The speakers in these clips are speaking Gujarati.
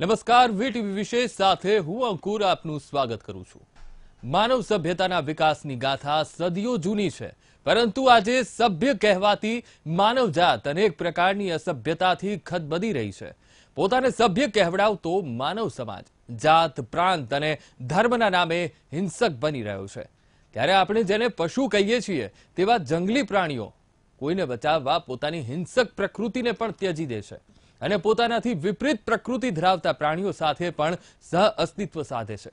નમસ્કાર, વીટીવી વિશેષ સાથે હું અંકુર આપનું સ્વાગત કરું છું. માનવ સભ્યતાના વિકાસની ગાથા સદીઓ જૂની છે, પરંતુ આજે સભ્ય કહેવાતી માનવજાત અનેક પ્રકારની અસભ્યતાથી ખદબદી રહી છે. પોતાને સભ્ય કહેવડાવતો માનવ સમાજ, જાત, પ્રાંત અને ધર્મના નામે હિંસક બની રહ્યો છે. ત્યારે આપણે જેને પશુ કહીએ છીએ, તેવા જંગલી પ્રાણીઓ કોઈને બચાવવા પોતાની હિંસક પ્રકૃતિને પણ ત્યજી દે છે. અને પોતાનાથી વિપરીત પ્રકૃતિ ધરાવતા પ્રાણીઓ સાથે પણ સહ અસ્તિત્વ સાધે છે.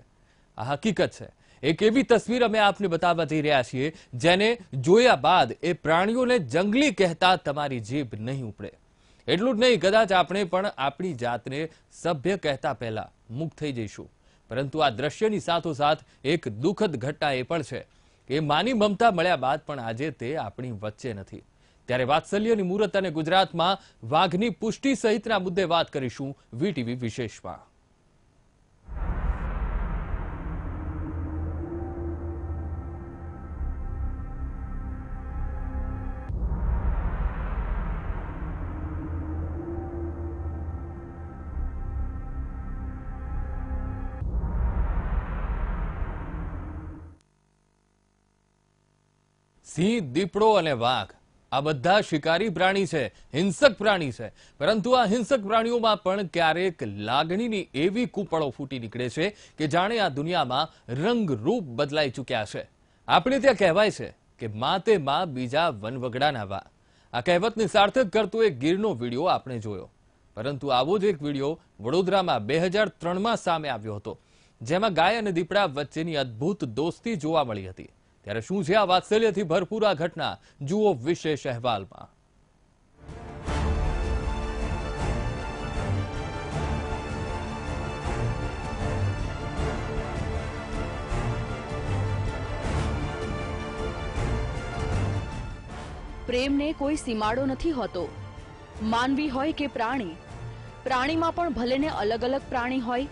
આ હકીકત છે. એક એવી તસવીર અમે આપને બતાવવા જઈ રહ્યા છીએ, જેને જોયા બાદ એ પ્રાણીઓને જંગલી કહેતા તમારી જીભ નહીં ઉપડે. એટલું જ નહીં, કદાચ આપણે પણ આપણી જાતને સભ્ય કહેતા પહેલા મુક્ત થઈ જઈશું. પરંતુ આ દ્રશ્યની સાથોસાથ એક દુઃખદ ઘટના એ પણ છે કે માની મમતા મળ્યા બાદ પણ આજે તે આપણી વચ્ચે નથી. ત્યારે વાત્સલ્યની મુહૂર્ત અને ગુજરાતમાં વાઘની પુષ્ટિ સહિતના મુદ્દે વાત કરીશું વીટીવી વિશેષમાં. સિંહ, દીપડો અને વાઘ આ બધા શિકારી પ્રાણી છે, હિંસક પ્રાણી છે. પરંતુ આ હિંસક પ્રાણીઓમાં પણ ક્યારેક લાગણીની એવી કૂપળો ફૂટી નીકળે છે કે જાણે આ દુનિયામાં રંગ રૂપ બદલાઈ ચૂક્યા છે. આપણે ત્યાં કહેવાય છે કે મા તે મા બીજા વનવગડાના વા. આ કહેવતને સાર્થક કરતો એક ગીરનો વીડિયો આપણે જોયો. પરંતુ આવો જ એક વીડિયો વડોદરામાં બે હજાર ત્રણમાં સામે આવ્યો હતો, જેમાં ગાય અને દીપડા વચ્ચેની અદ્ભુત દોસ્તી જોવા મળી હતી. ત્યારે શું છે આ વાત્સલ્યથી ભરપૂર આ ઘટના? જુઓ વિશેષ અહેવાલમાં. પ્રેમને કોઈ સીમાડો નથી હોતો. માનવી હોય કે પ્રાણી, પ્રાણીમાં પણ ભલે ને અલગ અલગ પ્રાણી હોય,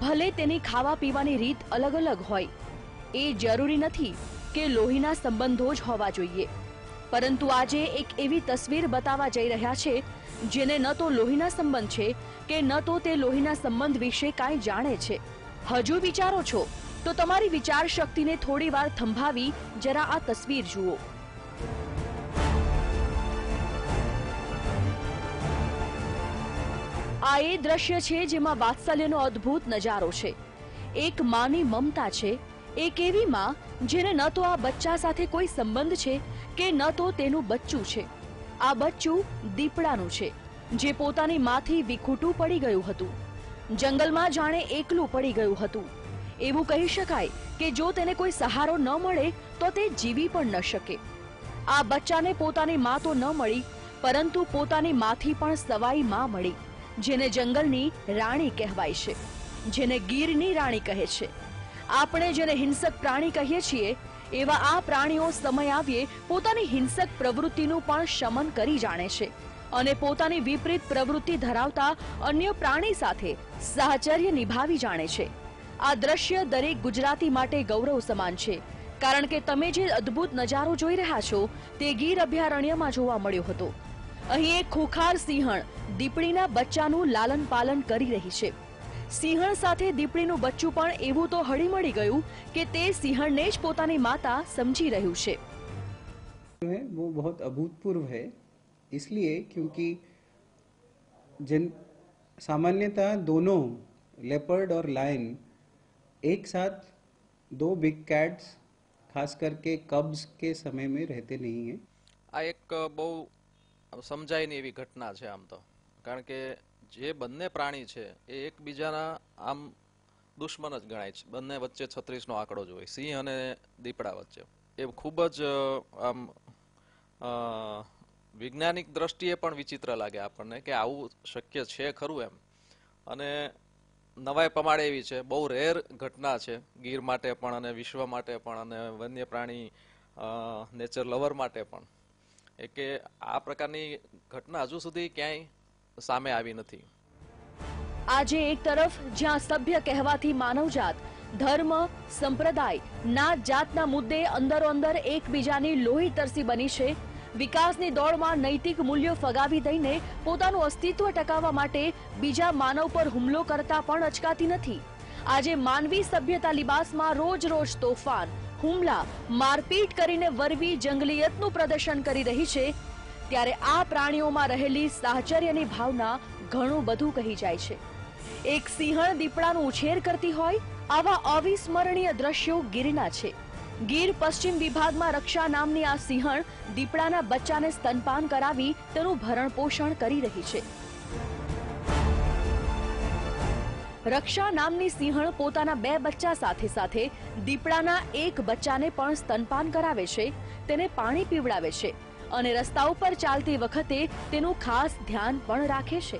ભલે તેની ખાવા પીવાની રીત અલગ અલગ હોય એ જરૂરી નથી કે લોહીના સંબંધો જ હોવા જોઈએ. પરંતુ આજે એક એવી તસવીર બતાવવા જઈ રહ્યા છે, જેને ન તો લોહીના સંબંધ છે કે ન તો તે લોહીના સંબંધ વિશે કાંઈ જાણે છે. હજુ વિચારો છો, તો તમારી વિચાર શક્તિને થોડી વાર થંભાવી જરા આ તસવીર જુઓ. આ એ દ્રશ્ય છે જેમાં વાત્સલ્યનો અદ્ભુત નજારો છે. એક માની મમતા છે એક એવી માં જેને ન તો આ બચ્ચા સાથે કોઈ સંબંધ છે કે ન તો તેનું બચ્ચું છે. આ બચ્ચું દીપડાનું છે, જે પોતાની માથી વિખૂટું પડી ગયું હતું. જંગલમાં જાણે એકલું પડી ગયું હતું. એવું કહી શકાય કે જો તેને કોઈ સહારો ન મળે, તો તે જીવી પણ ન શકે. આ બચ્ચાને પોતાની મા તો ન મળી, પરંતુ પોતાની માથી પણ સવાઈ માં મળી, જેને જંગલની રાણી કહેવાય છે, જેને ગીરની રાણી કહે છે. આપણે જેને હિંસક પ્રાણી કહીએ છીએ, એવા આ પ્રાણીઓ સમય આવ્યે પોતાની હિંસક પ્રવૃત્તિનું પણ શમન કરી જાણે છે અને પોતાની વિપરીત પ્રવૃત્તિ ધરાવતા અન્ય પ્રાણી સાથે સાહચર્ય નિભાવી જાણે છે. આ દ્રશ્ય દરેક ગુજરાતી માટે ગૌરવ સમાન છે, કારણ કે તમે જે અદ્ભુત નજારો જોઈ રહ્યા છો, તે ગીર અભયારણ્યમાં જોવા મળ્યો હતો. અહીં એક ખુખાર સિંહણ દીપડીના બચ્ચાનું લાલન પાલન કરી રહી છે. સિંહણ સાથે દીપડીનું બચ્ચું પણ એવું તો હળીમળી ગયું કે તે સિંહણને જ પોતાની માતા સમજી રહ્યું છે जो है वो बहुत अभूतपूर्व है इसलिए क्योंकि जिन सामान्यतः दोनों लेपर्ड और लायन एक साथ दो बिग कैट्स खास करके कब्ज के समय में रहते नहीं हैं આ એક બહુ સમજાય નહીં એવી ઘટના છે આમ તો કારણ કે જે બંને પ્રાણી છે, એ એકબીજાના આમ દુશ્મન જ ગણાય છે. બંને વચ્ચે છત્રીસનો આંકડો જોઈએ. સિંહ અને દીપડા વચ્ચે. એ ખૂબ જ આમ વૈજ્ઞાનિક દ્રષ્ટિએ પણ વિચિત્ર લાગે આપણને કે આવું શક્ય છે ખરું એમ. અને નવાઈ પમાડે એવી છે. બહુ રેર ઘટના છે. ગીર માટે પણ અને વિશ્વ માટે પણ અને વન્ય પ્રાણી નેચર લવર માટે પણ. એ કે આ પ્રકારની ઘટના હજુ સુધી ક્યાંય સામે આવી નથી. આજે એક તરફ જ્યાં સભ્ય કહેવાથી માનવજાત, ધર્મ, સંપ્રદાય, નાત જાતના મુદ્દે અંદરો અંદર એકબીજાની લોહી તરસી બની છે, વિકાસની દોડમાં નૈતિક મૂલ્યો ફગાવી દઈને પોતાનું અસ્તિત્વ ટકાવવા માટે બીજા માનવ પર હુમલો કરતા પણ અચકાતી નથી. આજે માનવી સભ્યતા લિબાસમાં રોજ રોજ તોફાન, હુમલા, મારપીટ કરીને વરવી જંગલીયતનું પ્રદર્શન કરી રહી છે ત્યારે આ પ્રાણીઓમાં રહેલી સાહચર્યની ભાવના ઘણું બધું કહી જાય છે. એક સિંહણ દીપડાનો ઉછેર કરતી હોય, આવા અવિસ્મરણીય દ્રશ્યો ગીરના છે. ગીર પશ્ચિમ વિભાગમાં રક્ષા નામની આ સિંહણ દીપડાના બચ્ચાને સ્તનપાન કરાવી તેનું ભરણ પોષણ કરી રહી છે. રક્ષા નામની સિંહણ પોતાના બે બચ્ચા સાથે સાથે દીપડાના એક બચ્ચાને પણ સ્તનપાન કરાવે છે, તેને પાણી પીવડાવે છે. અને રસ્તા ઉપર ચાલતી વખતે તેનું ખાસ ધ્યાન પણ રાખે છે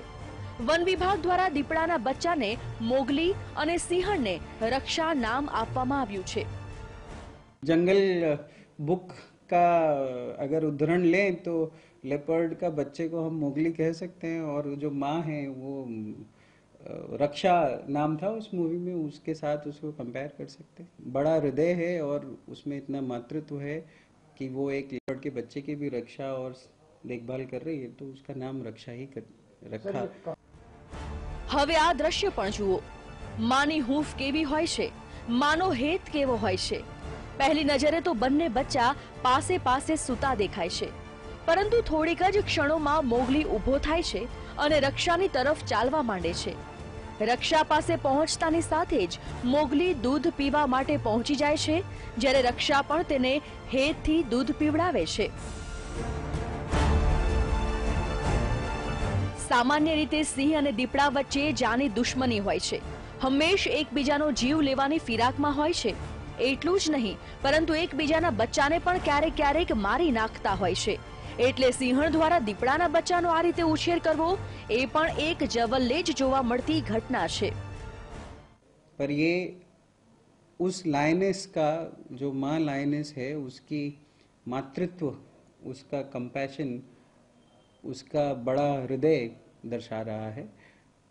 વન વિભાગ દ્વારા દીપડાના બચ્ચાને મોગલી અને સિંહણને રક્ષા નામ આપવામાં આવ્યું છે जंगल बुक का अगर उदाहरण लें तो लेपर्ड का बच्चे को हम मोगली कह सकते हैं और जो माँ है वो अ, रक्षा नाम था उस मूवी में उसके साथ उसको कंपेयर कर सकते हैं बड़ा हृदय है और उसमें इतना मातृत्व है कि वो एक लेपर्ड के बच्चे की भी रक्षा और देखभाल कर रही है तो उसका नाम रक्षा ही कर रखा હવે આ દ્રશ્ય પણ જુઓ માની હૂંફ કેવી હોય છે માનો હેત કેવો હોય છે પહેલી નજરે તો બંને બચ્ચા પાસે પાસે સૂતા દેખાય છે પરંતુ થોડીક જ ક્ષણોમાં મોગલી ઊભો થાય છે અને રક્ષાની તરફ ચાલવા માંડે છે રક્ષા પાસે પહોંચતાની સાથે જ મોગલી દૂધ પીવા માટે પહોંચી જાય છે, જ્યારે રક્ષા પણ તેને હેતથી દૂધ પીવડાવે છે. સામાન્ય રીતે સિંહ અને દીપડા વચ્ચે જાની દુશ્મની હોય છે. હંમેશ એકબીજાનો જીવ લેવાની ફિરાકમાં હોય છે. એટલું જ નહીં, પરંતુ એકબીજાના બચ્ચાને પણ ક્યારેક ક્યારેક મારી નાખતા હોય છે. એટલે સિંહણ દ્વારા દીપડાના બચ્ચાનો આ રીતે ઉછેર કરવો એ પણ એક જવલ્લે જ જોવા મળતી ઘટના છે पर ये उस लाइनेस का जो माँ लाइनेस है उसकी मातृत्व उसका कंपैशन उसका बड़ा हृदय दर्शा रहा है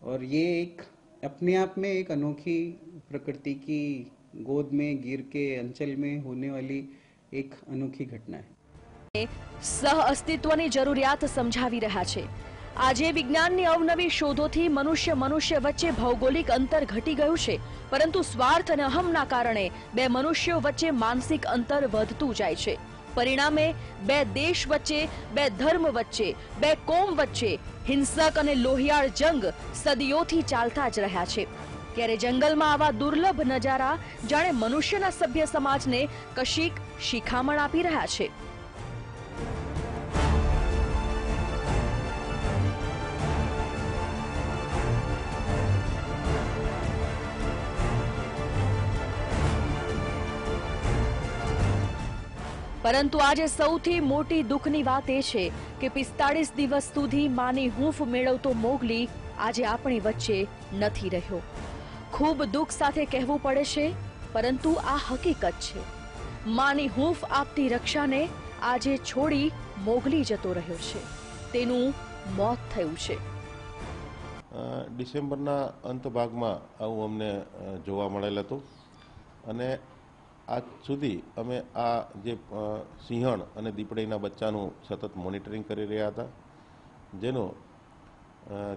और ये एक अपने आप में एक अनोखी प्रकृति की गोद में गिर के अंचल में होने वाली एक अनोखी घटना है સહ અસ્તિત્વની જરૂરિયાત સમજાવી રહ્યા છે. આજે વિજ્ઞાનની અવનવી શોધોથી મનુષ્ય મનુષ્ય વચ્ચે ભૌગોલિક અંતર ઘટી ગયું છે, પરંતુ સ્વાર્થ અને અહમના કારણે બે મનુષ્યો વચ્ચે માનસિક અંતર વધતું જાય છે. પરિણામે બે દેશ વચ્ચે, બે ધર્મ વચ્ચે, બે કોમ વચ્ચે હિંસક અને લોહિયાળ જંગ સદીઓથી ચાલતા જ રહ્યા છે. ત્યારે જંગલમાં આવા દુર્લભ નજારા જાણે મનુષ્યના સભ્ય સમાજને કશીક શિખામણ આપી રહ્યા છે. પરંતુ આજે સૌથી મોટી દુઃખની વાત એ છે કે પિસ્તાળીસ દિવસ સુધી માની હૂંફ મેળવતો મોગલી આજે આપણી વચ્ચે નથી રહ્યો. ખૂબ દુઃખ સાથે કહેવું પડે છે, પરંતુ આ હકીકત છે. માની હૂંફ આપતી રક્ષાને આજે છોડી મોગલી જતો રહ્યો છે. તેનું મોત થયું છે. ડિસેમ્બરના અંત ભાગમાં આવું અમને જોવા મળેલ હતું. અને આજ સુધી અમે આ જે સિંહણ અને દીપડીના બચ્ચાનું સતત મોનિટરિંગ કરી રહ્યા હતા, જેનું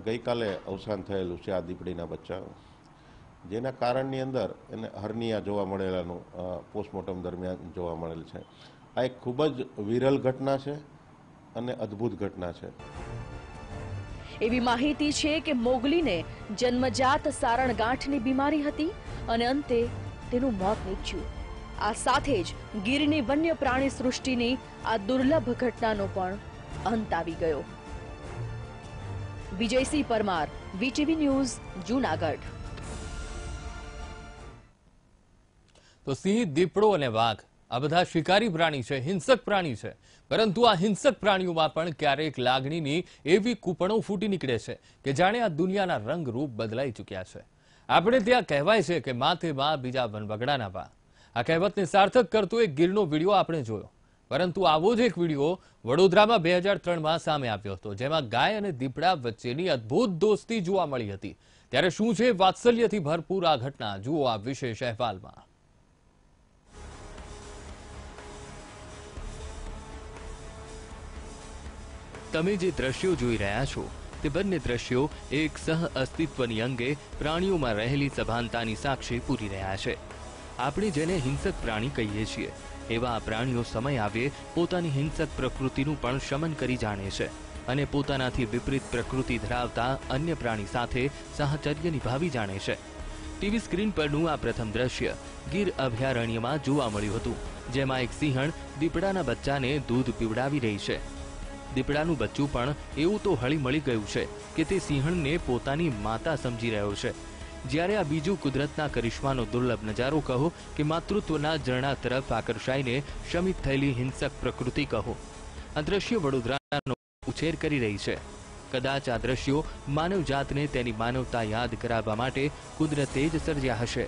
ગઈકાલે અવસાન થયેલું છે આ દીપડીના બચ્ચાનું. જેના કારણની અંદર એને હર્નિયા જોવા મળેલાનું પોસ્ટમોર્ટમ દરમિયાન જોવા મળેલ છે. આ એક ખૂબ જ વિરલ ઘટના છે અને અદ્ભુત ઘટના છે. એવી માહિતી છે કે મોગલીને જન્મજાત સારણ ગાંઠની બીમારી હતી અને અંતે તેનું મોત નીપજ્યું. આ સાથે જ ગીરની વન્ય પ્રાણી સૃષ્ટિની આ દુર્લભ ઘટનાનો પણ અંત આવી ગયો. Vijaysinh Parmar, VTV news, Junagadh. તો સિંહ, દીપડો અને વાઘ, આ બધા શિકારી પ્રાણી છે, હિંસક પ્રાણી છે. પરંતુ આ હિંસક પ્રાણીઓમાં પણ ક્યારેક લાગણીની એવી કૂપણો ફૂટી નીકળે છે કે જાણે આ દુનિયાના રંગરૂપ બદલાઈ ચૂક્યા છે. આપણે ત્યાં કહેવાય છે કે માથે માં બીજા વનવગડાના વા આ કહેવતને સાર્થક કરતો એક ગીરનો વીડિયો આપણે જોયો. પરંતુ આવો જ એક વીડિયો વડોદરામાં બે હજાર ત્રણમાં સામે આવ્યો હતો, જેમાં ગાય અને દીપડા વચ્ચેની અદ્ભુત દોસ્તી જોવા મળી હતી. ત્યારે શું છે વાત્સલ્યથી ભરપૂર આ ઘટના? જુઓ આ વિશેષ અહેવાલમાં. તમે જે દ્રશ્યો જોઈ રહ્યા છો, તે બંને દ્રશ્યો એક સહ અસ્તિત્વની અંગે પ્રાણીઓમાં રહેલી સભાનતાની સાક્ષી પૂરી રહ્યા છે. આપણે જેને હિંસક પ્રાણી કહીએ છીએ, એવા પ્રાણીઓ સમય આવે પોતાની હિંસક પ્રકૃતિનું પણ શમન કરી જાણે છે અને પોતાનાથી વિપરીત પ્રકૃતિ ધરાવતા અન્ય પ્રાણી સાથે સાહચર્ય નિભાવી જાણે છે. ટીવી સ્ક્રીન પરનું આ પ્રથમ દ્રશ્ય ગીર અભયારણ્યમાં જોવા મળ્યું હતું, જેમાં એક સિંહણ દીપડાના બચ્ચાને દૂધ પીવડાવી રહી છે. દીપડાનું બચ્ચું પણ એવું તો હળી મળી ગયું છે કે તે સિંહણને પોતાની માતા સમજી રહ્યો છે. જ્યારે આ બીજું કુદરતના કરિશ્માનો દુર્લભ નજારો કહો કે માતૃત્વના ઝરણા તરફ આકર્ષાઈને શમિત થયેલી હિંસક પ્રકૃતિ કહો. આ વડોદરાનો ઉછેર કરી રહી છે. કદાચ આ દ્રશ્યો માનવજાતને તેની માનવતા યાદ કરાવવા માટે કુદરતે જ સર્જ્યા હશે.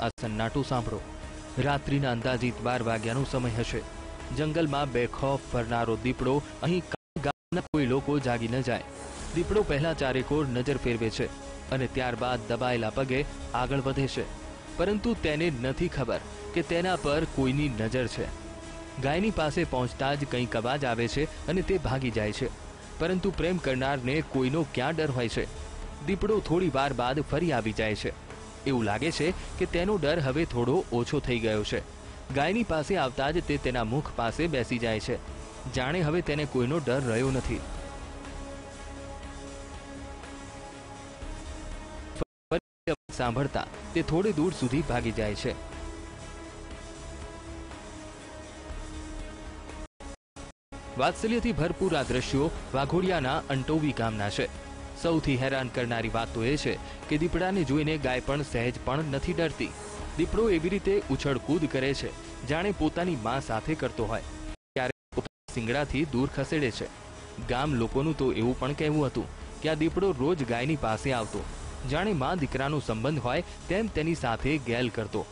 આ સન્નાટો સાંભળો. રાત્રિના અંદાજિત બાર વાગ્યાનો સમય હશે. જંગલમાં બેખોફ ફરનારો દીપડો અહીં ગામના કોઈ લોકો જાગી ન જાય. દીપડો પહેલા ચારેકોર નજર ફેરવે છે અને ત્યારબાદ દબાયેલા પગે આગળ વધે છે. પરંતુ તેને નથી ખબર કે તેના પર કોઈની નજર છે. ગાયની પાસે પહોંચતા જ કંઈક અવાજ આવે છે અને તે ભાગી જાય છે. પરંતુ પ્રેમ કરનારને કોઈનો ક્યાં ડર હોય છે? દીપડો થોડી વાર બાદ ફરી આવી જાય છે. એવું લાગે છે કે તેનો ડર હવે થોડો ઓછો થઈ ગયો છે. ગાયની પાસે આવતા જ તે તેના મુખ પાસે બેસી જાય છે. જાણે હવે તેને કોઈનો ડર રહ્યો નથી. સાંભળતા તે થોડી દૂર સુધી ભાગી જાય છે. વાત્સલ્યથી ભરપૂર આ દ્રશ્યો વાઘોડિયાના અંટોવી ગામના છે. સૌથી હેરાન કરનારી વાત તો એ છે કે દીપડાને જોઈને ગાય પણ સહેજ પણ નથી ડરતી. દીપડો એવી રીતે ઉછળકૂદ કરે છે, જાણે પોતાની માં સાથે કરતો હોય. ત્યારે સિંગડાથી દૂર ખસેડે છે. ગામ લોકોનું તો એવું પણ કહેવું હતું કે આ દીપડો રોજ ગાયની પાસે આવતો. જાણે માં દીકરાનો સંબંધ હોય તેમ તેની સાથે ગેલ કરતો.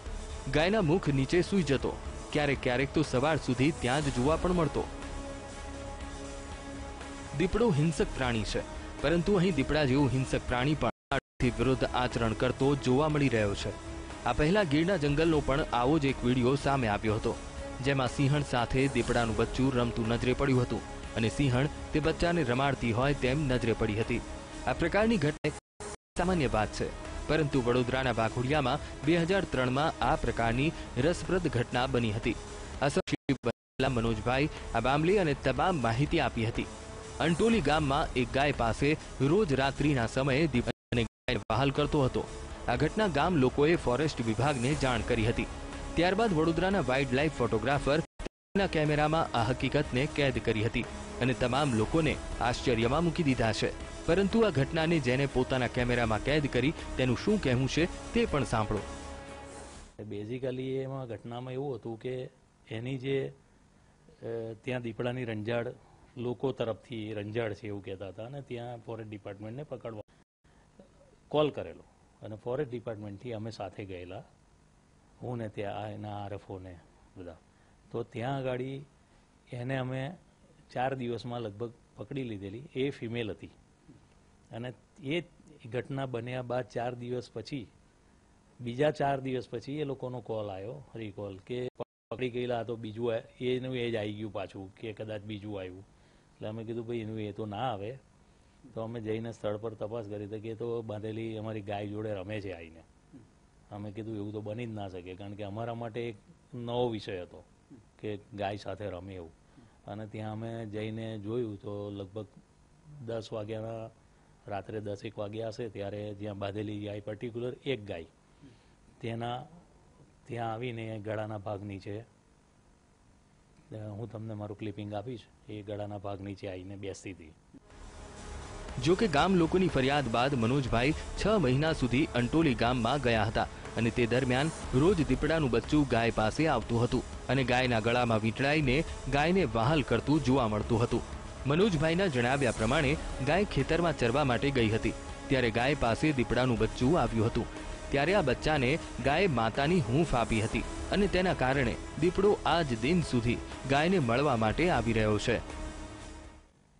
ગાયના મુખ નીચે સૂઈ જતો. ક્યારેક ક્યારેક તો સવાર સુધી ત્યાં જ જોવા પણ મળતો. દીપડો હિંસક પ્રાણી છે, પરંતુ અહીં દીપડા જેવું હિંસક પ્રાણી પણ વિરુદ્ધ આચરણ કરતો જોવા મળી રહ્યો છે. આ પહેલા ગીરના જંગલનો પણ આવો જ એક વીડિયો સામે આવ્યો હતો, જેમાં સિંહણ સાથે દીપડાનું બચ્ચું રમતું નજરે પડ્યું હતું અને સિંહણ તે બચ્ચાને રમાડતી હોય તેમ નજરે પડી હતી. આ પ્રકારની ઘટના સામાન્ય વાત છે. પરંતુ વડોદરાના વાઘોડિયામાં બે હજાર ત્રણમાં આ પ્રકારની રસપ્રદ ઘટના બની હતી. બનેલા મનોજભાઈ આ મામલે અને તમામ માહિતી આપી હતી. અંટોલી ગામમાં એક ગાય પાસે રોજ રાત્રિના સમયે દીપને ગાય વહાલ કરતો હતો. આ ઘટના ગામ લોકોએ ફોરેસ્ટ વિભાગને જાણ કરી હતી. ત્યારબાદ વડોદરાના વાઇલ્ડ લાઇફ ફોટોગ્રાફર કેમેરામાં આ હકીકતને કેદ કરી હતી અને તમામ લોકોને આશ્ચર્યમાં મૂકી દીધા છે. પરંતુ આ ઘટનાને જેને પોતાના કેમેરામાં કેદ કરી તેનું શું કહેવું છે તે પણ સાંભળો. બેઝિકલી એમાં ઘટનામાં એવું હતું કે એની જે ત્યાં દીપડાની રંજાડ, લોકો તરફથી રંજાડ છે એવું કહેતા હતા અને ત્યાં ફોરેસ્ટ ડિપાર્ટમેન્ટને પકડવા કોલ કરેલો. અને ફોરેસ્ટ ડિપાર્ટમેન્ટથી અમે સાથે ગયેલા. હું ને ત્યાં એના આરએફઓને બધા. તો ત્યાં આગળ એને અમે ચાર દિવસમાં લગભગ પકડી લીધેલી. એ ફિમેલ હતી. અને એ ઘટના બન્યા બાદ ચાર દિવસ પછી, બીજા ચાર દિવસ પછી એ લોકોનો કોલ આવ્યો રિકોલ કે પકડી ગયેલા તો બીજું એનું એ જ આવી ગયું પાછું, કે કદાચ બીજું આવ્યું. એટલે અમે કીધું, ભાઈ, એનું એ તો ના આવે. તો અમે જઈને સ્થળ પર તપાસ કરી તો કે તો બાંધેલી અમારી ગાય જોડે રમે છે આવીને અમે કીધું, એવું તો બની જ ના શકે, કારણ કે અમારા માટે એક નવો વિષય હતો, કે ગાય સાથે રમે એવું. અને ત્યાં અમે જઈને જોયું તો લગભગ દસ વાગ્યાના રાત્રે દસેક વાગ્યા હશે ત્યારે જ્યાં બાંધેલી ગાય પર્ટિક્યુલર એક ગાય. તેના ત્યાં આવીને ગળાના ભાગ નીચે હું તમને મારું ક્લિપિંગ આપીશ, એ ગળાના ભાગ નીચે આવીને બેસતી હતી. જો કે ગામ લોકોની ફરિયાદ બાદ મનોજભાઈ છ મહિના સુધી અંટોલી ગામમાં ગયા હતા અને તે દરમિયાન રોજ દીપડાનું બચ્ચું ગાય પાસે આવતું હતું અને ગાયના ગળામાં વીંટળાઈને ગાયને વહાલ કરતું જોવા મળતું હતું. મનોજભાઈના જણાવ્યા પ્રમાણે ગાય ખેતરમાં ચરવા માટે ગઈ હતી. ત્યારે ગાય પાસે દીપડાનું બચ્ચું આવ્યું હતું. ત્યારે આ બચ્ચાને ગાયે માતાની હૂંફ આપી હતી અને તેના કારણે દીપડો આજ દિન સુધી ગાયને મળવા માટે આવી રહ્યો છે.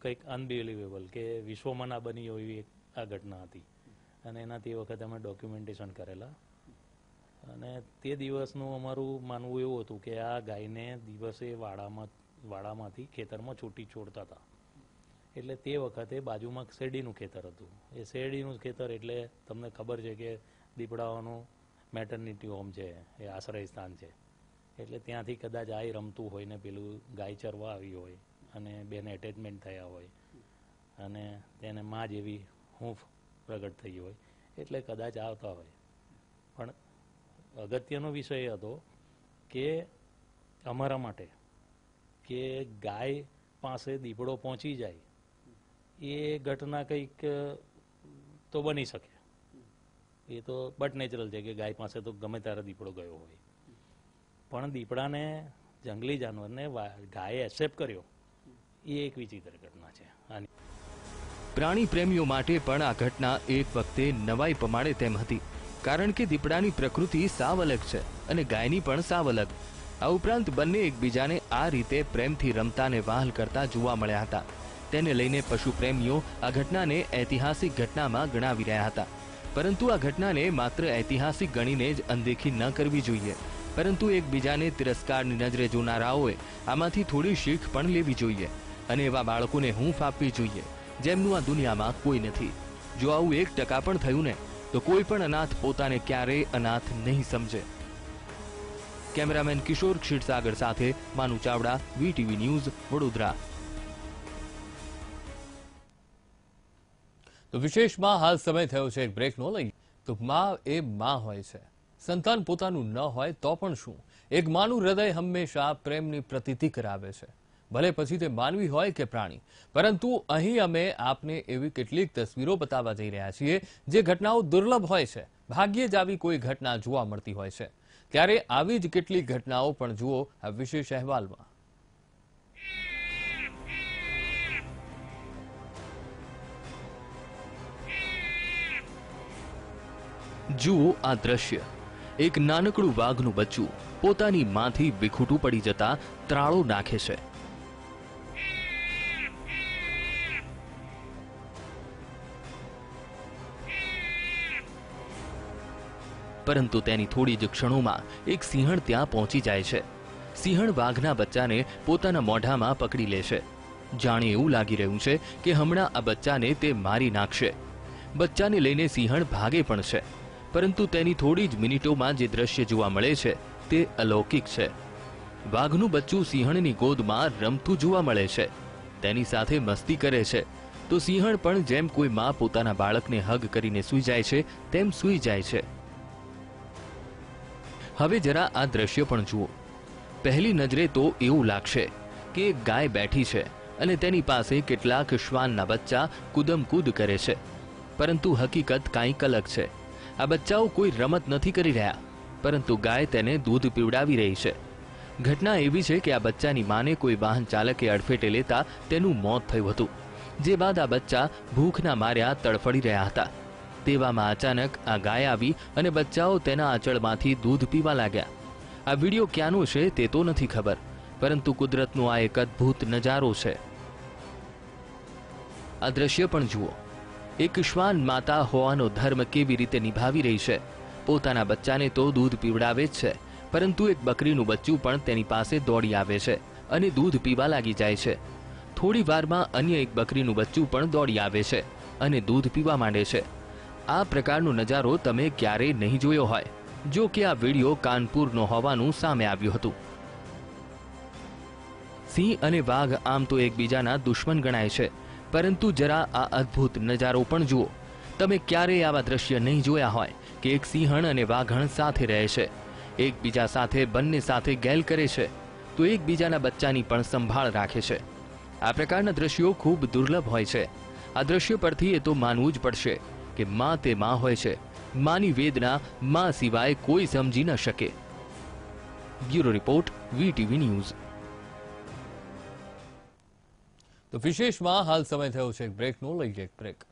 કંઈક અનબિલિવેબલ કે વિશ્વમાં ના બની એવી એક આ ઘટના હતી. અને એનાથી એ વખતે અમે ડોક્યુમેન્ટેશન કરેલા. અને તે દિવસનું અમારું માનવું એવું હતું કે આ ગાયને દિવસે વાડામાં વાડામાંથી ખેતરમાં છૂટી છોડતા હતા. એટલે તે વખતે બાજુમાં શેરડીનું ખેતર હતું. એ શેરડીનું ખેતર એટલે તમને ખબર છે કે દીપડાઓનું મેટર્નિટી હોમ છે, એ આશ્રય સ્થાન છે. એટલે ત્યાંથી કદાચ આઈ રમતું હોય ને પેલું ગાય ચરવા આવી હોય અને બેને એટેચમેન્ટ થયા હોય અને તેને મા જેવી હૂંફ પ્રગટ થઈ હોય, એટલે કદાચ આવતા હોય. પણ અગત્યનો વિષય હતો કે અમારા માટે કે ગાય પાસે દીપડો પહોંચી જાય, એ ઘટના કંઈક તો બની શકે. એ તો બટ નેચરલ છે કે ગાય પાસે તો ગમે ત્યારે દીપડો ગયો હોય. પણ દીપડાને, જંગલી જાનવરને ગાયે એક્સેપ્ટ કર્યો, એ એક વિચિત્ર ઘટના છે. આની પ્રાણી પ્રેમીઓ માટે પણ આ ઘટના એક વખતે નવાઈ પમાડે તેમ હતી, કારણ કે દીપડાની પ્રકૃતિ સાવ અલગ છે અને ગાયની પણ સાવ અલગ. આ ઉપરાંત બંને એકબીજાને આ રીતે પ્રેમથી રમતા અને વહાલ કરતા જોવા મળ્યા હતા. તેને લઈને પશુ પ્રેમીઓ આ ઘટનાને ઐતિહાસિક ઘટનામાં ગણાવી રહ્યા હતા. પરંતુ આ ઘટનાને માત્ર ઐતિહાસિક ગણીને જ અનદેખી ન કરવી જોઈએ. પરંતુ એકબીજાને તિરસ્કારની નજરે જોનારાઓએ આમાંથી થોડી શીખ પણ લેવી જોઈએ અને એવા બાળકોને હૂંફ આપવી જોઈએ, જેમનું આ દુનિયામાં કોઈ નથી. જો આવું એક ટકા પણ થયું ને, તો કોઈ પણ અનાથ પોતાને ક્યારેય અનાથ નહીં સમજે. કેમેરામેન કિશોર ક્ષીરસાગર સાથે માનુ ચાવડા, વીટીવી ન્યૂઝ, વડોદરા. તો વિશેષમાં હાલ સમય થયો છે એક બ્રેક નો લઈ. તો માં એ માં હોય છે. સંતાન પોતાનું ન હોય તો પણ શું? એક માનું હૃદય હંમેશા પ્રેમની પ્રતીતિ કરાવે છે. ભલે પછી તે માનવી હોય કે પ્રાણી. પરંતુ અહીં અમે આપને એવી કેટલીક તસવીરો બતાવવા જઈ રહ્યા છીએ જે ઘટનાઓ દુર્લભ હોય છે. ભાગ્યે જ આવી કોઈ ઘટના જોવા મળતી હોય છે. ત્યારે આવી જ કેટલીક ઘટનાઓ પણ જુઓ આ વિશેષ અહેવાલમાં. જુઓ આ દ્રશ્ય. એક નાનકડું વાઘનું બચ્ચું પોતાની માંથી વિખૂટું પડી જતા ત્રાળો નાખે છે. પરંતુ તેની થોડી જ ક્ષણોમાં એક સિંહણ ત્યાં પહોંચી જાય છે. સિંહણ વાઘના બચ્ચાને પોતાના મોઢામાં પકડી લે છે. જાણે એવું લાગી રહ્યું છે કે હમણાં આ બચ્ચાને તે મારી નાખશે. બચ્ચાને લઈને સિંહણ ભાગે પણ છે, પરંતુ તેની થોડી જ મિનિટોમાં જે દ્રશ્ય જોવા મળે છે તે અલૌકિક છે. વાઘનું બચ્ચું સિંહણની ગોદમાં રમતું જોવા મળે છે. તેની સાથે મસ્તી કરે છે. તો સિંહણ પણ જેમ કોઈ મા પોતાના બાળકને હગ કરીને સૂઈ જાય છે, તેમ સૂઈ જાય છે. હવે જરા આ દ્રશ્ય પણ જુઓ. પહેલી નજરે તો એવું લાગશે કે ગાય બેઠી છે અને તેની પાસે કેટલાક શ્વાનના બચ્ચા કૂદમકૂદ કરે છે. પરંતુ હકીકત કાંઈક અલગ છે. આ બચ્ચાઓ કોઈ રમત નથી કરી રહ્યા, પરંતુ ગાય તેને દૂધ પીવડાવી રહી છે. ઘટના એવી છે કે આ બચ્ચાની માને કોઈ વાહન ચાલકે અડફેટે લેતા તેનું મોત થયું હતું, જે બાદ આ બચ્ચા ભૂખના માર્યા તડફડી રહ્યા હતા. તેવામાં અચાનક આ ગાય આવી અને બચ્ચાઓ તેના આંચળમાંથી દૂધ પીવા લાગ્યા. આ વીડિયો ક્યાંનો છે તે તો નથી ખબર, પરંતુ કુદરતનો આ એક અદ્ભુત નજારો છે. આ દ્રશ્ય પણ જુઓ. એક શ્વાન માતા હોવાનો ધર્મ કેવી રીતે નિભાવી રહી છે? પોતાના બચ્ચાને તો દૂધ પીવડાવે જ છે, પરંતુ એક બકરીનું બચ્ચું પણ તેની પાસે દોડી આવે છે અને દૂધ પીવા લાગી જાય છે. થોડી વારમાં અન્ય એક બકરીનું બચ્ચું પણ દોડી આવે છે અને દૂધ પીવા માંડે છે. આ પ્રકારનો નજારો તમે ક્યારેય નહીં જોયો હોય, જો કે આ વીડિયો કાનપુરનો હોવાનું સામે આવ્યું હતું. સિંહ અને વાઘ આમ તો એકબીજાના દુશ્મન ગણાય છે, પરંતુ જરા આ અદ્ભુત નજારો પણ જુઓ. તમે ક્યારેય આવા દ્રશ્ય નહીં જોયા હોય કે એક સિંહણ અને વાઘણ સાથે રહે છે. એકબીજા સાથે, બંને સાથે ગેલ કરે છે, તો એકબીજાના બચ્ચાની પણ સંભાળ રાખે છે. આ પ્રકારના દ્રશ્યો ખૂબ દુર્લભ હોય છે. આ દ્રશ્ય પરથી એ તો માનવું જ પડશે. કે માં તે માં હોય છે. માની વેદના માં સિવાય કોઈ સમજી ન શકે. Bureau report, VTV news. તો વિશેષમાં હાલ સમય થયો છે એક બ્રેકનો, લઈએ એક બ્રેક.